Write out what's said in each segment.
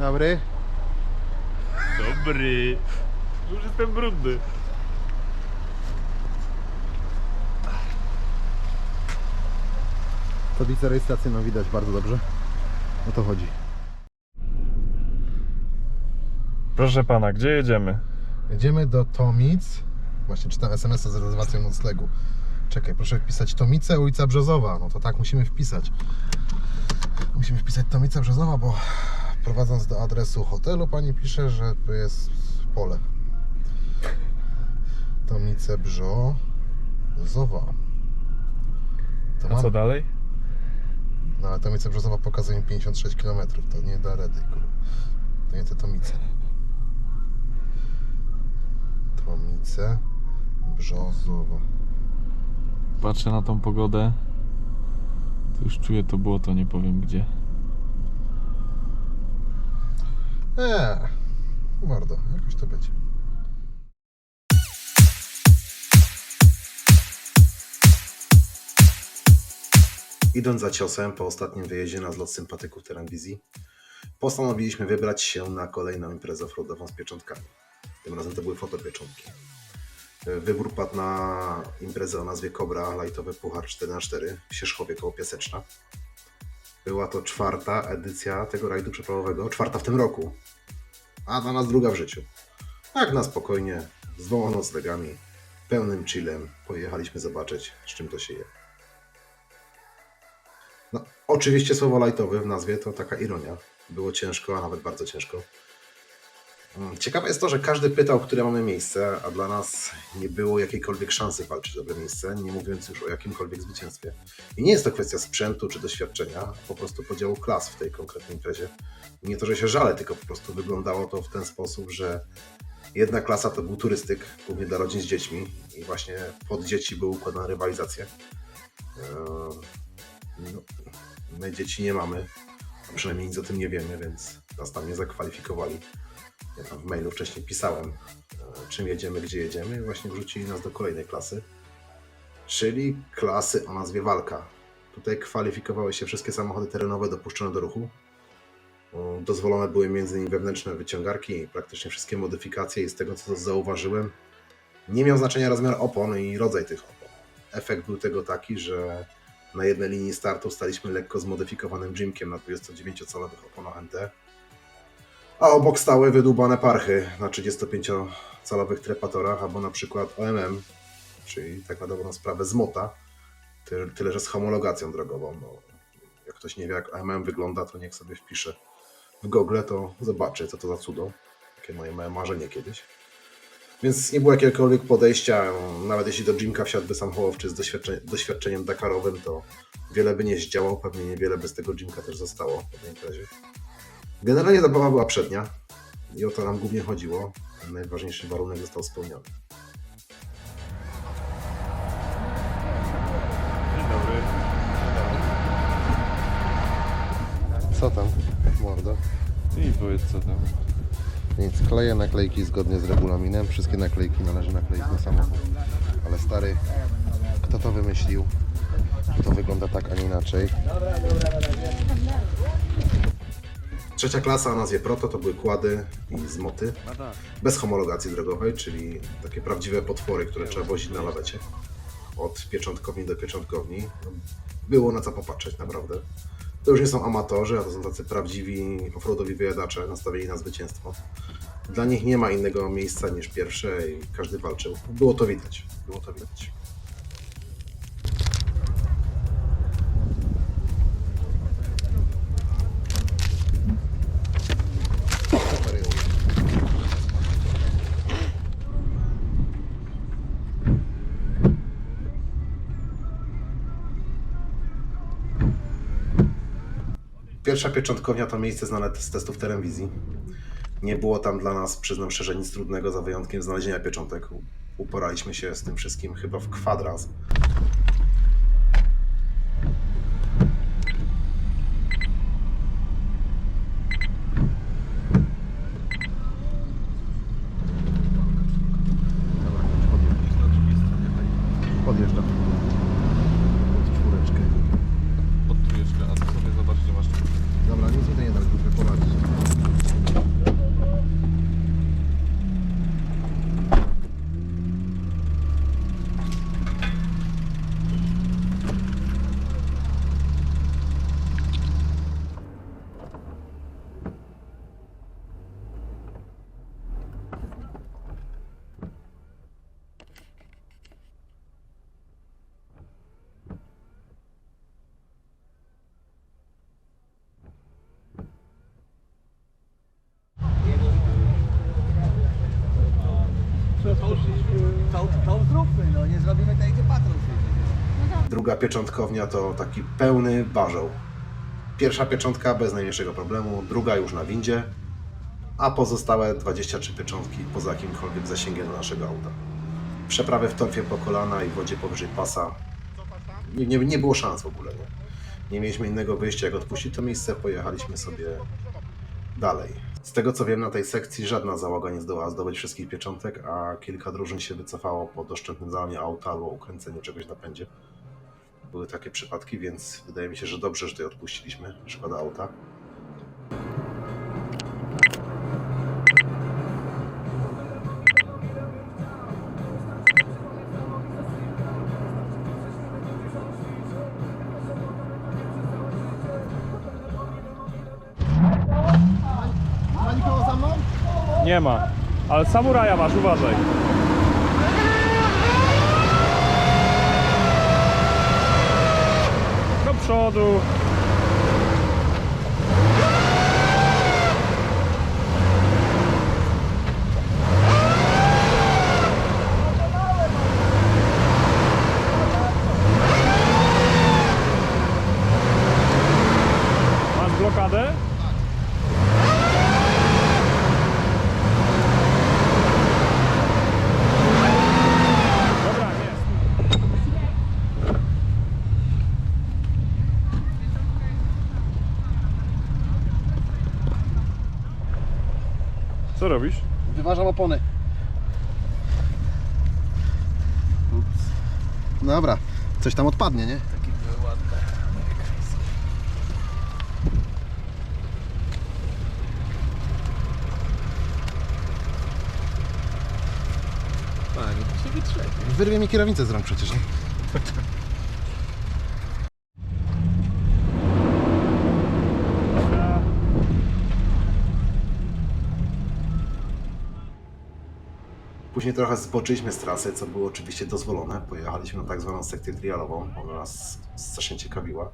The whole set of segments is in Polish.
Dobry. Dobry. Już jestem brudny. Tablicę rejestracyjną widać bardzo dobrze. O to chodzi. Proszę pana, gdzie jedziemy? Jedziemy do Tomic. Właśnie czytam SMS-a z rezerwacją noclegu. Czekaj, proszę wpisać Tomice, ulica Brzozowa. No to tak musimy wpisać. Musimy wpisać Tomica Brzozowa, bo prowadząc do adresu hotelu pani pisze, że tu jest pole. Tomice Brzozowa. To A co dalej? No ale Tomice Brzozowa pokazuje mi 56 km. To nie da rady, kurwa. To nie te Tomice. Tomice Brzozowa. Patrzę na tą pogodę. To już czuję to błoto, nie powiem gdzie. Eee, mordo, jakoś to będzie. Idąc za ciosem po ostatnim wyjeździe na zlot sympatyków Terenwizji, postanowiliśmy wybrać się na kolejną imprezę offroadową z pieczątkami. Tym razem to były fotopieczątki. Wybór padł na imprezę o nazwie Cobra, lightowy puchar 4x4 w Sierzchowie koło Piaseczna. Była to czwarta edycja tego rajdu przepływowego, czwarta w tym roku, a dla nas druga w życiu. Tak na spokojnie, z dwoma noclegami, pełnym chillem pojechaliśmy zobaczyć, z czym to się je. No, oczywiście słowo lightowy w nazwie to taka ironia. Było ciężko, a nawet bardzo ciężko. Mm, Ciekawe jest to, że każdy pytał, które mamy miejsce, a dla nas nie było jakiejkolwiek szansy walczyć o dobre miejsce, nie mówiąc już o jakimkolwiek zwycięstwie. I nie jest to kwestia sprzętu czy doświadczenia, po prostu podziału klas w tej konkretnej imprezie. Nie to, że się żalę, tylko po prostu wyglądało to w ten sposób, że jedna klasa to był turystyk, głównie dla rodzin z dziećmi i właśnie pod dzieci były układana rywalizacje. Eee, No, my dzieci nie mamy, przynajmniej nic o tym nie wiemy, więc nas tam nie zakwalifikowali. Ja tam w mailu wcześniej pisałem, e, czym jedziemy, gdzie jedziemy i właśnie wrzucili nas do kolejnej klasy, czyli klasy o nazwie Walka. Tutaj kwalifikowały się wszystkie samochody terenowe dopuszczone do ruchu. Dozwolone były m.in. wewnętrzne wyciągarki praktycznie wszystkie modyfikacje i z tego co zauważyłem, nie miał znaczenia rozmiar opon i rodzaj tych opon. Efekt był tego taki, że na jednej linii startu staliśmy lekko zmodyfikowanym Jimkiem na 29-calowych oponach NT, a obok stały wydłubane parchy na 35-calowych trepatorach, albo na przykład OMM, czyli tak na dobrą sprawę z mota, ty- tyle że z homologacją drogową. No, jak ktoś nie wie jak OMM wygląda, to niech sobie wpisze w Google, to zobaczy co to za cudo. Takie moje marzenie kiedyś. Więc nie było jakiegokolwiek podejścia, nawet jeśli do Jimka wsiadłby sam Hołowczy z doświadcze- doświadczeniem Dakarowym, to wiele by nie zdziałał, pewnie niewiele by z tego Jimka też zostało po tej imprezie. Generalnie zabawa była przednia i o to nam głównie chodziło. Najważniejszy warunek został spełniony. Dzień dobry. Co tam, mordo? I powiedz co tam. Nic, kleję naklejki zgodnie z regulaminem. Wszystkie naklejki należy nakleić na samochód. Ale stary, kto to wymyślił? To wygląda tak, a nie inaczej. Trzecia klasa o nazwie Proto to były kłady i zmoty bez homologacji drogowej, czyli takie prawdziwe potwory, które trzeba wozić na lawecie. Od pieczątkowni do pieczątkowni. Było na co popatrzeć naprawdę. To już nie są amatorzy, a to są tacy prawdziwi offroadowi wyjadacze nastawieni na zwycięstwo. Dla nich nie ma innego miejsca niż pierwsze i każdy walczył. Było to widać. Było to widać. Pierwsza pieczątkownia to miejsce znane z testów terenwizji. Nie było tam dla nas, przyznam szczerze, nic trudnego za wyjątkiem znalezienia pieczątek. Uporaliśmy się z tym wszystkim chyba w kwadrans. Podjeżdżam. Czwóreczkę. Pod trójeczkę, a ty sobie zobacz gdzie masz Dobra, nic mi to nie da, tylko poradzić. Druga pieczątkownia to taki pełny barzeł. Pierwsza pieczątka bez najmniejszego problemu, druga już na windzie, a pozostałe 23 pieczątki poza jakimkolwiek zasięgiem do naszego auta. Przeprawy w torfie po kolana i wodzie powyżej pasa. Nie, nie, nie było szans w ogóle. Nie? nie mieliśmy innego wyjścia, jak odpuścić to miejsce, pojechaliśmy sobie dalej. Z tego co wiem, na tej sekcji żadna załoga nie zdołała zdobyć wszystkich pieczątek, a kilka drużyn się wycofało po doszczętnym auta albo ukręceniu czegoś na pędzie. Były takie przypadki, więc wydaje mi się, że dobrze, że tutaj odpuściliśmy. Szkoda auta. Nie ma. Ale samuraja masz, uważaj. Przodu. Coś tam odpadnie, nie? Panie, to się wytrzepie. Wyrwie mi kierownicę z rąk przecież, nie? Później trochę zboczyliśmy z trasy, co było oczywiście dozwolone. Pojechaliśmy na tak zwaną sekcję trialową, ona nas strasznie ciekawiła.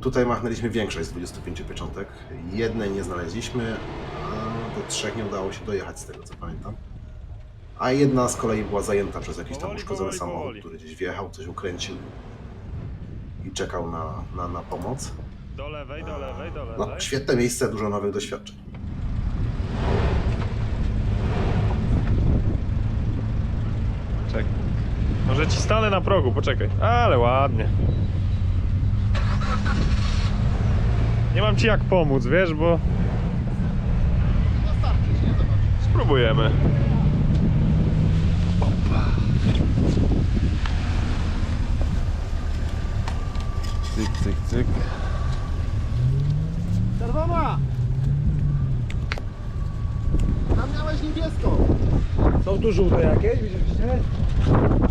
Tutaj machnęliśmy większość z 25 pieczątek. Jednej nie znaleźliśmy, a do trzech nie udało się dojechać z tego co pamiętam. A jedna z kolei była zajęta przez jakiś tam uszkodzony samochód, który gdzieś wjechał, coś ukręcił i czekał na, na, na pomoc. Do lewej, do lewej, do No, lewej. świetne miejsce, dużo nowych doświadczeń. Czekaj. Może ci stanę na progu, poczekaj. Ale ładnie. Nie mam ci jak pomóc, wiesz, bo... Spróbujemy. Cyk, cyk, cyk. Czerwona! Tam miałeś niebieską. Są tu żółte jakieś, widzieliście?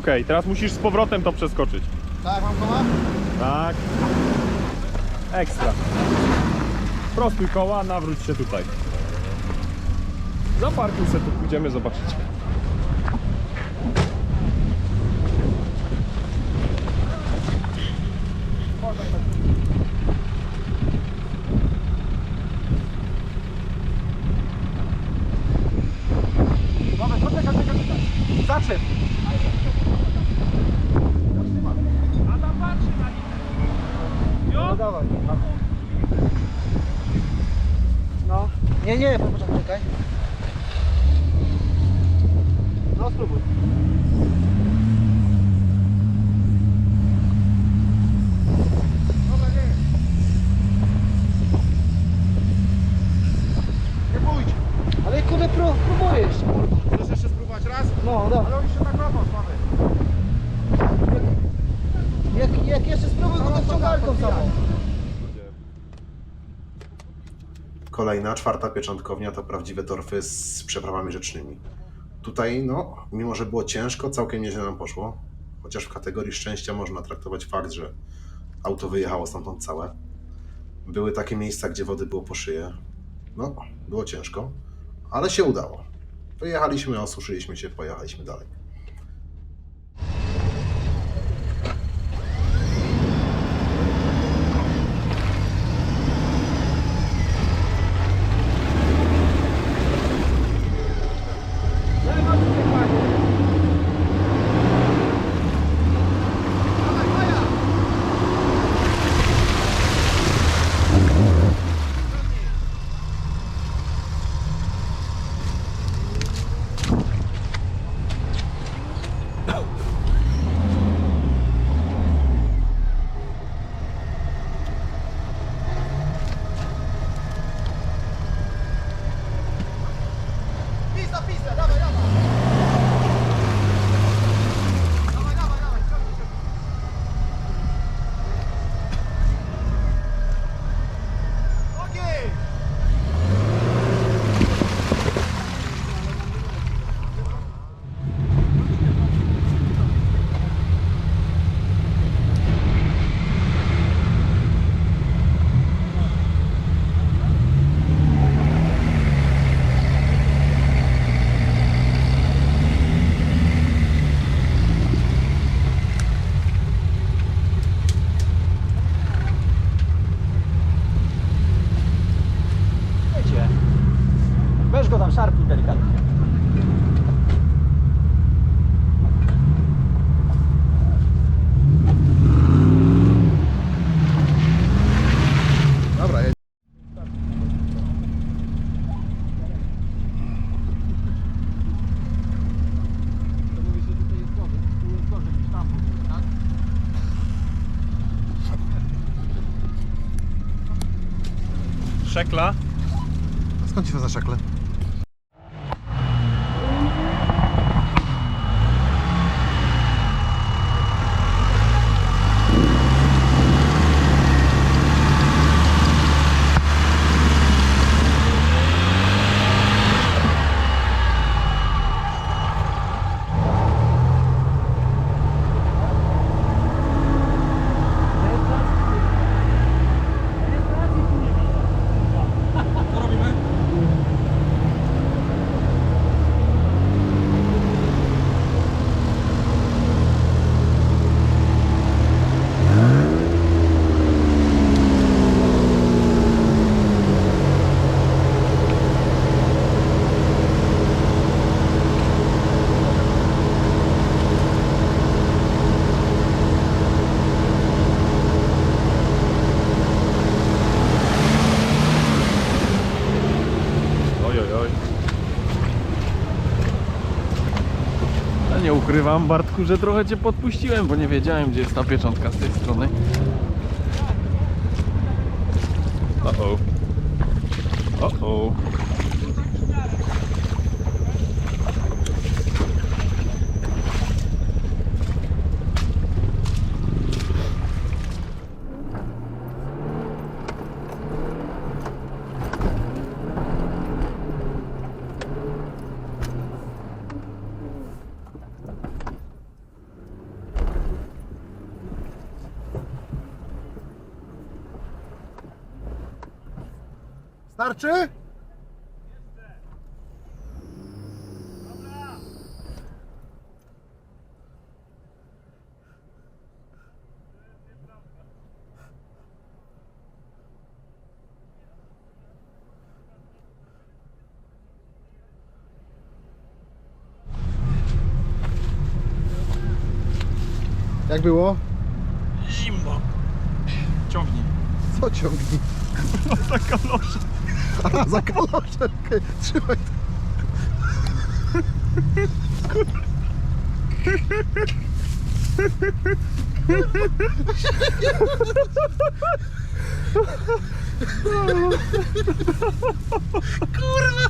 okej, teraz musisz z powrotem to przeskoczyć. tak, mam koła? Tak. Ekstra. Prostuj koła, nawróć się tutaj. Zaparkuj se tu, pójdziemy zobaczyć. Kolejna, czwarta pieczątkownia to prawdziwe torfy z przeprawami rzecznymi. Tutaj, no, mimo że było ciężko, całkiem nieźle nam poszło. Chociaż w kategorii szczęścia można traktować fakt, że auto wyjechało stamtąd całe. Były takie miejsca, gdzie wody było po szyję. No, było ciężko, ale się udało. Wyjechaliśmy, osuszyliśmy się, pojechaliśmy dalej. Szekla. Skąd ci za szekle? Nie ukrywam, Bartku, że trochę cię podpuściłem, bo nie wiedziałem, gdzie jest ta pieczątka z tej strony. O-o. O-o. Starczy? Jak było? Zimno. Ciągnij. Co ciągnie? Za kalosze. A, za kalosze. okej. Trzymaj to. Kurwa!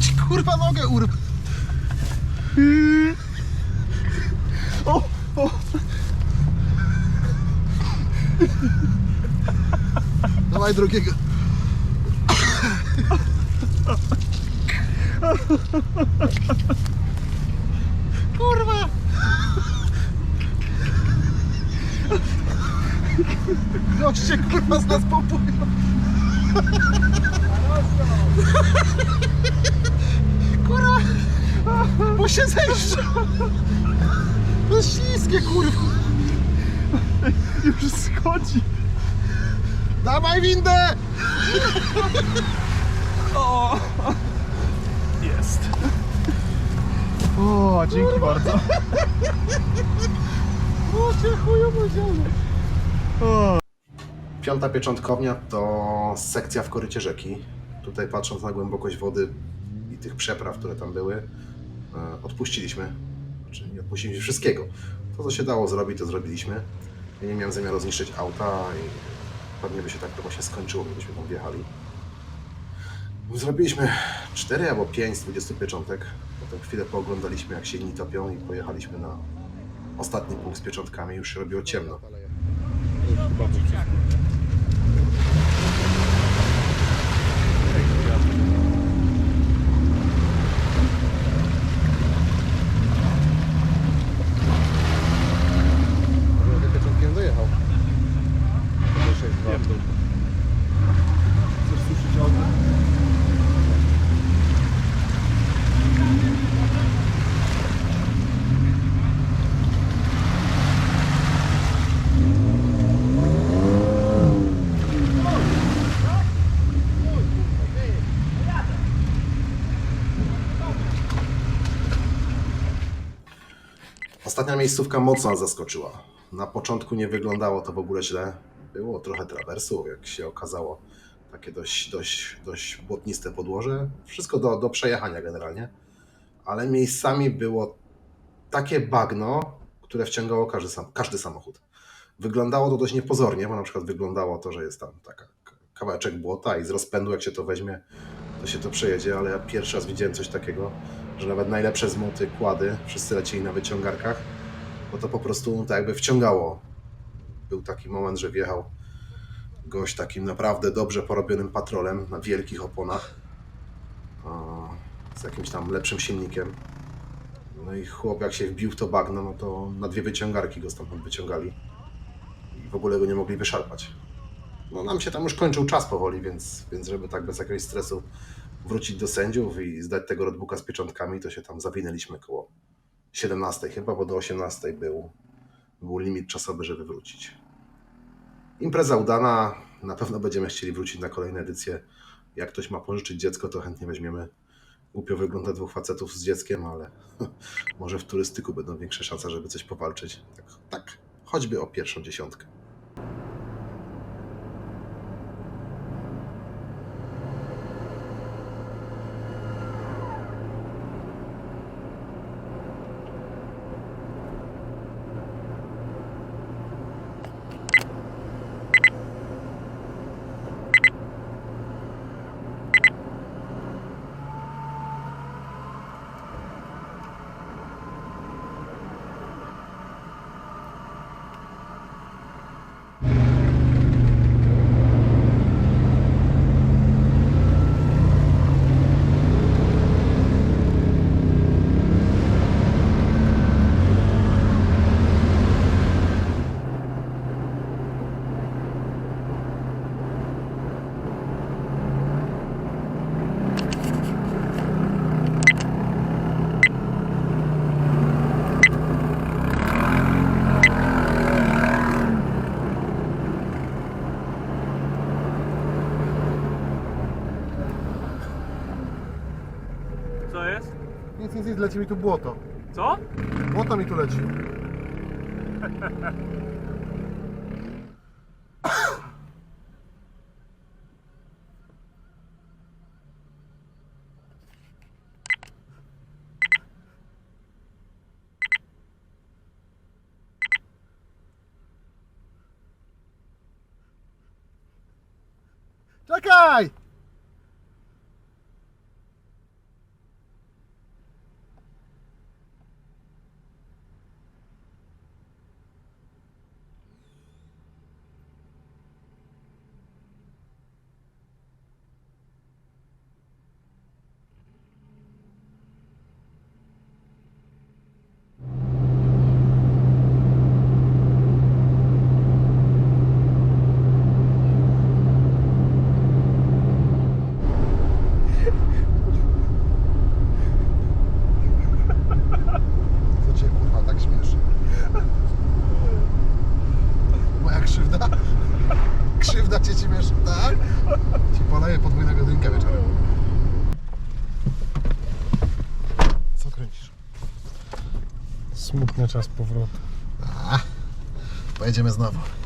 Ci kurwa nogę urw. O, o. Dawaj drugiego. Kurwa! Gość kurwa z nas popływa. Kurwa! Bo się zejrzał. To śliskie kurwa. Już schodzi. Dawaj windę! O! Jest. O, dzięki bardzo. O cię chuju poziomie! O. Piąta pieczątkownia to sekcja w korycie rzeki. Tutaj patrząc na głębokość wody i tych przepraw, które tam były, e, odpuściliśmy. Znaczy nie odpuściliśmy wszystkiego. To, co się dało zrobić, to zrobiliśmy. Ja nie miałem zamiaru zniszczyć auta i pewnie by się tak to właśnie skończyło, gdybyśmy tam wjechali. Zrobiliśmy 4 albo 5 z 20 pieczątek. Potem chwilę pooglądaliśmy, jak się inni topią i pojechaliśmy na ostatni punkt z pieczątkami. Już się robiło ciemno. Może Ostatnia miejscówka mocno zaskoczyła. Na początku nie wyglądało to w ogóle źle. Było trochę trawersów, jak się okazało. Takie dość, dość, dość błotniste podłoże. Wszystko do, do przejechania generalnie. Ale miejscami było takie bagno, które wciągało każdy, sam, każdy samochód. Wyglądało to dość niepozornie, bo na przykład wyglądało to, że jest tam taka kawałeczek błota i z rozpędu jak się to weźmie, to się to przejedzie, ale ja pierwszy raz widziałem coś takiego, że nawet najlepsze zmoty, kłady, wszyscy lecieli na wyciągarkach, bo to po prostu tak jakby wciągało. Był taki moment, że wjechał gość takim naprawdę dobrze porobionym patrolem na wielkich oponach z jakimś tam lepszym silnikiem. No i chłop jak się wbił w to bagno, no to na dwie wyciągarki go stamtąd wyciągali i w ogóle go nie mogli wyszarpać. No nam się tam już kończył czas powoli, więc, więc żeby tak bez jakiegoś stresu wrócić do sędziów i zdać tego roadbooka z pieczątkami, to się tam zawinęliśmy koło 17 chyba, bo do 18 był, był limit czasowy, żeby wrócić. Impreza udana, na pewno będziemy chcieli wrócić na kolejne edycje. Jak ktoś ma pożyczyć dziecko, to chętnie weźmiemy. Głupio wygląda dwóch facetów z dzieckiem, ale może w turystyku będą większe szanse, żeby coś powalczyć. Tak, tak choćby o pierwszą dziesiątkę. Co jest? Nic, leci mi tu błoto. Co? Błoto mi tu leci. Czekaj! Będzie ci wiesz, tak? Ci poleję podwójnego drinka wieczorem. Co kręcisz? Pojedziemy znowu.